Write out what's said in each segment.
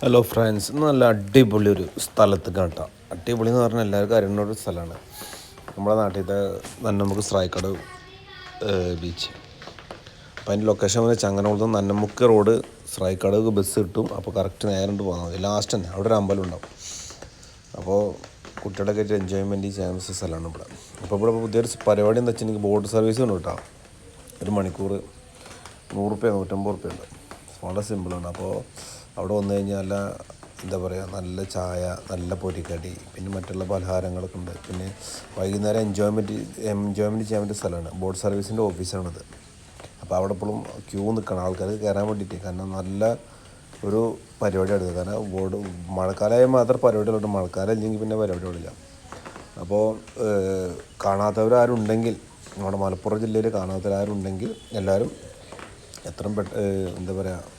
Hello friends നല്ല അടിപൊളി ഒരു സ്ഥലത്ത് കേട്ടോ. അടിപൊളി എന്ന് പറഞ്ഞാൽ എല്ലാവർക്കും അറിയുന്ന ഒരു സ്ഥലമാണ്. നമ്മുടെ നാട്ടിലത്തെ നന്നമുക്ക് സ്രായിക്കട ബീച്ച് അപ്പോൾ അതിന്റെ ലൊക്കേഷൻ വന്ന് ചങ്ങനകുളത്ത് നന്നമുക്ക് റോഡ് സ്രായിക്കട ബസ് കിട്ടും. അപ്പോൾ കറക്റ്റ് നേരം പോകാൻ മതി. ലാസ്റ്റ് തന്നെ. അവിടെ ഒരു അമ്പലം ഉണ്ടാവും. അപ്പോൾ കുട്ടികളൊക്കെ ആയിട്ട് എൻജോയ്മെന്റ് ചെയ്യാൻ സ്ഥലമാണ് ഇവിടെ. അപ്പോൾ ഇവിടെ പുതിയൊരു പരിപാടി എന്ന് എനിക്ക് ബോട്ട് സർവീസ് ഉണ്ട് കേട്ടോ. ഒരു മണിക്കൂർ നൂറ് റുപ്യ നൂറ്റമ്പത് റുപ്യ ഉണ്ട്. വളരെ സിമ്പിളാണ് അപ്പോൾ അവിടെ വന്നു കഴിഞ്ഞാൽ എന്താ പറയുക നല്ല ചായ നല്ല പൊരിക്കടി പിന്നെ മറ്റുള്ള പലഹാരങ്ങളൊക്കെ ഉണ്ട്. പിന്നെ വൈകുന്നേരം എൻജോയ്മെന്റ് എൻജോയ്മെന്റ് ചെയ്യാൻ പറ്റിയ സ്ഥലമാണ്. ബോട്ട് സർവീസിന്റെ ഓഫീസാണത് അപ്പോൾ അവിടെ എപ്പോഴും ക്യൂ നിൽക്കണം. ആൾക്കാർ കയറാൻ വേണ്ടിയിട്ട്. കാരണം നല്ല ഒരു പരിപാടിയാണ് കാരണം ബോർഡ് മഴക്കാലമായ മാത്രം പരിപാടികളുണ്ട്. മഴക്കാലം ഇല്ലെങ്കിൽ പിന്നെ പരിപാടികളില്ല. അപ്പോൾ കാണാത്തവരാരുണ്ടെങ്കിൽ നമ്മുടെ മലപ്പുറം ജില്ലയിൽ കാണാത്തവരാരുണ്ടെങ്കിൽ എല്ലാവരും എത്രയും പെട്ട എന്താ പറയുക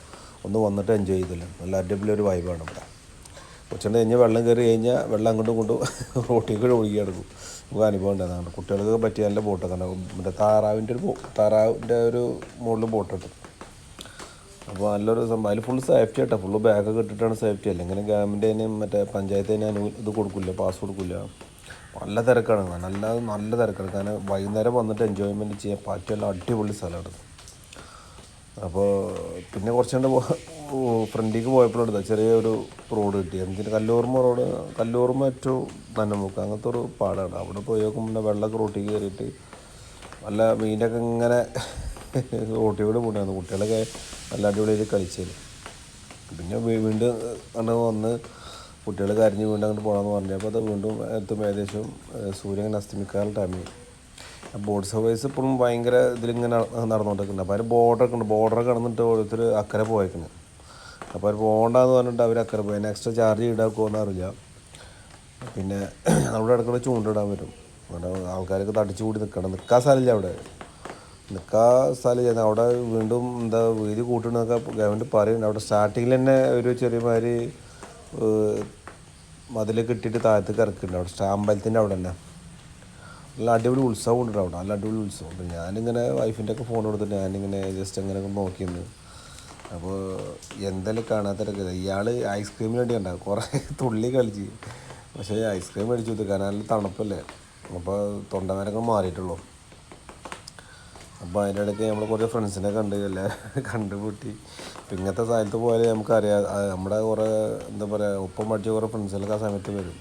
ഒന്ന് വന്നിട്ട് എൻജോയ് ചെയ്തില്ല. നല്ല അടിപൊളി ഒരു വൈബാണ് ഇവിടെ. ഉച്ചന്റെ കഴിഞ്ഞ് വെള്ളം കയറി കഴിഞ്ഞാൽ വെള്ളം അങ്ങോട്ടും കൊണ്ടും റോട്ടിൽ കൂടെ ഒഴുകി കിടക്കും നമുക്ക് അനുഭവം ഉണ്ടായിരുന്നു കുട്ടികൾക്ക് പറ്റിയ നല്ല ബോട്ടൊക്കെ കാരണം മറ്റേ താറാവിന്റെ ഒരു താറാവിന്റെ ഒരു മുകളിൽ ബോട്ട് ഇട്ടു അപ്പോൾ നല്ലൊരു സംഭവം അതിൽ ഫുള്ള് സേഫ്റ്റി ആട്ടോ. ഫുള്ള് ബാഗൊക്കെ ഇട്ടിട്ടാണ് സേഫ്റ്റി അല്ല ഇങ്ങനെ ഗവൺമെന്റ് അതിന് മറ്റേ പഞ്ചായത്ത് അതിന് അനു ഇത് കൊടുക്കില്ല പാസ് കൊടുക്കില്ല. നല്ല തിരക്കാണ്. നല്ല നല്ല തിരക്കാണ്. കാരണം വൈകുന്നേരം വന്നിട്ട് എൻജോയ്മെന്റ് ചെയ്യാൻ പറ്റിയുള്ള അടിപൊളി സ്ഥലമാണ് അപ്പോൾ പിന്നെ കുറച്ച് കണ്ട് ഫ്രണ്ടിലേക്ക് പോയപ്പോഴെടുത്ത ചെറിയൊരു റോഡ് കിട്ടി. എന്തിന്? കല്ലൂർമ റോഡ് കല്ലൂർമ ഏറ്റവും നന്നമുക്ക് അങ്ങനത്തെ ഒരു പാടാണ്. അവിടെ പോയി നോക്കുമ്പോൾ പിന്നെ വെള്ളമൊക്കെ റോട്ടിൽ കയറിയിട്ട് നല്ല മീനൊക്കെ ഇങ്ങനെ റോട്ടിലൂടെ പോണ്ടായിരുന്നു കുട്ടികളൊക്കെ നല്ല അടിപൊളിയായിട്ട് കളിച്ചത് പിന്നെ വീണ്ടും അങ്ങോട്ട് വന്ന് കുട്ടികൾ കരഞ്ഞ് വീണ്ടും അങ്ങോട്ട് പോകണമെന്ന് പറഞ്ഞപ്പോൾ അത് വീണ്ടും എത്തും. ഏകദേശം സൂര്യൻ അസ്തമിക്കാനുള്ള ടൈമിൽ ബോർഡ് സർവീസ് ഇപ്പോഴും ഭയങ്കര ഇതിലിങ്ങനെ നടന്നുകൊണ്ടിരിക്കുന്നുണ്ട്. അപ്പോൾ അവർ ബോർഡറൊക്കെ ഉണ്ട്. ബോർഡർ കടന്നിട്ട് ഓരോരുത്തർ അക്കരെ പോയേക്കുന്നത് അപ്പോൾ അവർ പോകണ്ടെന്ന് പറഞ്ഞിട്ട് അവർ അക്കരെ പോയി. അതിന് എക്സ്ട്രാ ചാർജ് ഈടാക്കുമോ അറിയില്ല പിന്നെ അവിടെ ഇടയ്ക്കൂടെ ചൂണ്ടിടാൻ വരും. അവിടെ ആൾക്കാരൊക്കെ തടിച്ചു കൂടി നിൽക്കണം. നിൽക്കാൻ സ്ഥലമില്ല അവിടെ. നിൽക്കാൻ സ്ഥലമില്ല. അവിടെ വീണ്ടും എന്താ വീതി കൂട്ടണമെന്നൊക്കെ ഗവൺമെന്റ് പറയുന്നുണ്ട് അവിടെ സ്റ്റാർട്ടിങ്ങിൽ തന്നെ ഒരു ചെറിയ മാതിരി മതിൽ കെട്ടിയിട്ട് താഴത്തേക്ക് ഇറക്കുന്നുണ്ട്. അവിടെ സ്റ്റാമ്പലത്തിന്റെ അവിടെ തന്നെ. നല്ല അടിപൊളി ഉത്സവം ഉണ്ട് അവിടെ. നല്ല അടിപൊളി ഉത്സവം. അപ്പം ഞാനിങ്ങനെ വൈഫിന്റെ ഒക്കെ ഫോൺ കൊടുത്തിട്ട് ഞാനിങ്ങനെ ജസ്റ്റ് അങ്ങനെ നോക്കിയിരുന്നു. അപ്പോൾ എന്തെല്ലാം കാണാത്തരൊക്കെ ഇയാൾ ഐസ്ക്രീമിന് വേണ്ടി ഉണ്ടാകും കുറേ തുള്ളി കളിച്ച്. പക്ഷേ ഐസ്ക്രീം മേടിച്ചു കൊടുത്തു കാരണം തണുപ്പല്ലേ. അപ്പോൾ തൊണ്ടവേനൊക്കെ മാറിയിട്ടുള്ളൂ. അപ്പോൾ അതിന്റെ ഇടയ്ക്ക് നമ്മൾ കുറേ ഫ്രണ്ട്സിനെ കണ്ട് എല്ലാവരും കണ്ടുപൂട്ടി ഇപ്പം ഇങ്ങനത്തെ സ്ഥലത്ത് പോയാൽ നമുക്കറിയാം. നമ്മുടെ കുറേ എന്താ പറയുക ഒപ്പം പഠിച്ച കുറേ ഫ്രണ്ട്സുകളൊക്കെ ആ സമയത്ത് വരും.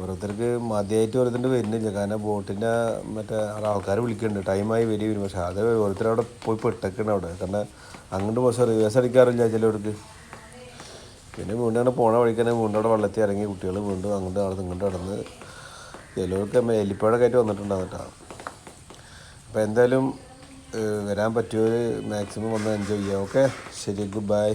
ഓരോരുത്തർക്ക് മതിയായിട്ട് ഓരോരുത്തർ വരുന്നില്ല. കാരണം ബോട്ടിന്റെ മറ്റേ ആൾക്കാർ വിളിക്കുന്നുണ്ട്. ടൈമായി വരി വരും പക്ഷേ അത് ഓരോരുത്തർ അവിടെ പോയി പെട്ടേക്കണം അവിടെ. കാരണം അങ്ങോട്ട് പോകാൻ റിവേഴ്സ് അടിക്കാറില്ല ചിലവർക്ക്. പിന്നെ വീണ്ടും അങ്ങനെ പോണ വഴിക്കന്നെ വീണ്ടും അവിടെ വെള്ളത്തിൽ ഇറങ്ങി കുട്ടികൾ വീണ്ടും അങ്ങോട്ട് നടന്ന് ഇങ്ങോട്ട് നടന്ന് ചിലവർക്ക് എലിപ്പഴ കയറ്റി വന്നിട്ടുണ്ടാകും കേട്ടോ. അപ്പോൾ എന്തായാലും വരാൻ പറ്റിയവർ മാക്സിമം വന്ന് എൻജോയ് ചെയ്യാം. ഓക്കെ ശരി ഗുഡ് ബൈ